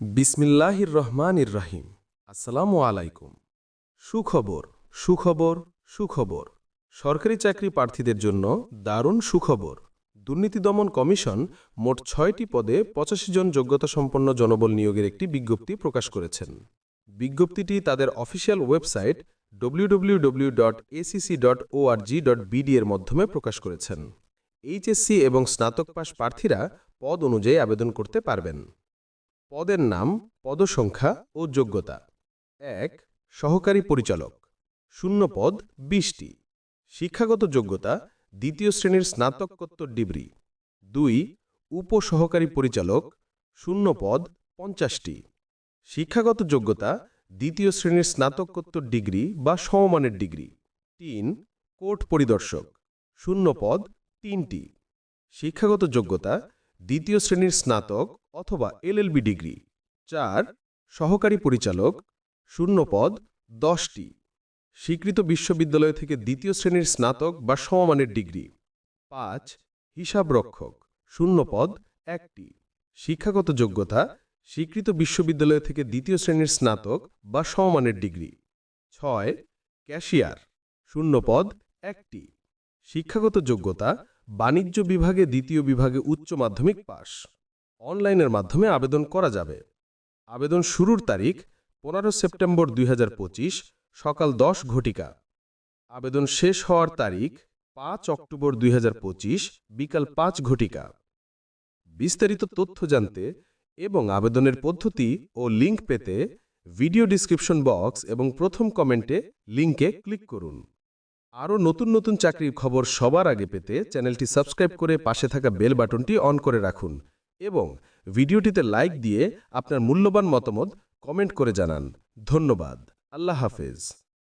বিসমিল্লাহির রহমানির রহিম আসসালামু আলাইকুম সুখবর সুখবর সুখবর। সরকারি চাকরি প্রার্থীদের জন্য দারুণ সুখবর। দুর্নীতি দমন কমিশন মোট ছয়টি পদে পঁচাশি জন যোগ্যতাসম্পন্ন জনবল নিয়োগের একটি বিজ্ঞপ্তি প্রকাশ করেছেন। বিজ্ঞপ্তিটি তাদের অফিসিয়াল ওয়েবসাইট www.acc.org.bd এর মাধ্যমে প্রকাশ করেছেন। এইচএসসি এবং স্নাতক পাশ প্রার্থীরা পদ অনুযায়ী আবেদন করতে পারবেন। পদের নাম, পদসংখ্যা ও যোগ্যতা। এক, সহকারী পরিচালক। শূন্য পদ, বিশটি। শিক্ষাগত যোগ্যতা, দ্বিতীয় শ্রেণির স্নাতকোত্তর ডিগ্রি। দুই, উপসহকারী পরিচালক। শূন্য পদ, পঞ্চাশটি। শিক্ষাগত যোগ্যতা, দ্বিতীয় শ্রেণির স্নাতকোত্তর ডিগ্রি বা সমমানের ডিগ্রি। তিন, কোর্ট পরিদর্শক। শূন্য পদ, তিনটি। শিক্ষাগত যোগ্যতা দ্বিতীয় শ্রেণির স্নাতক অথবা এলএলবি ডিগ্রি। চার, সহকারী পরিচালক শূন্য পদ দশটি। স্বীকৃত বিশ্ববিদ্যালয় থেকে দ্বিতীয় শ্রেণির স্নাতক বা সমমানের ডিগ্রি। পাঁচ, হিসাবরক্ষক শূন্য পদ একটি। শিক্ষাগত যোগ্যতা, স্বীকৃত বিশ্ববিদ্যালয় থেকে দ্বিতীয় শ্রেণির স্নাতক বা সমমানের ডিগ্রি। ছয়, ক্যাশিয়ার শূন্য পদ একটি। শিক্ষাগত যোগ্যতা বাণিজ্য বিভাগে দ্বিতীয় বিভাগে উচ্চ মাধ্যমিক পাস। অনলাইনের মাধ্যমে আবেদন করা যাবে। আবেদন শুরুর তারিখ পনেরো সেপ্টেম্বর দুই হাজার পঁচিশ, সকাল দশ ঘটিকা। আবেদন শেষ হওয়ার তারিখ পাঁচ অক্টোবর দুই হাজার পঁচিশ, বিকাল পাঁচ ঘটিকা। বিস্তারিত তথ্য জানতে এবং আবেদনের পদ্ধতি ও লিঙ্ক পেতে ভিডিও ডিসক্রিপশন বক্স এবং প্রথম কমেন্টে লিঙ্কে ক্লিক করুন। আরও নতুন নতুন চাকরির খবর সবার আগে পেতে চ্যানেলটি সাবস্ক্রাইব করে পাশে থাকা বেল বাটনটি অন করে রাখুন এবং ভিডিওটিতে লাইক দিয়ে আপনার মূল্যবান মতামত কমেন্ট করে জানান। ধন্যবাদ। আল্লাহ হাফেজ।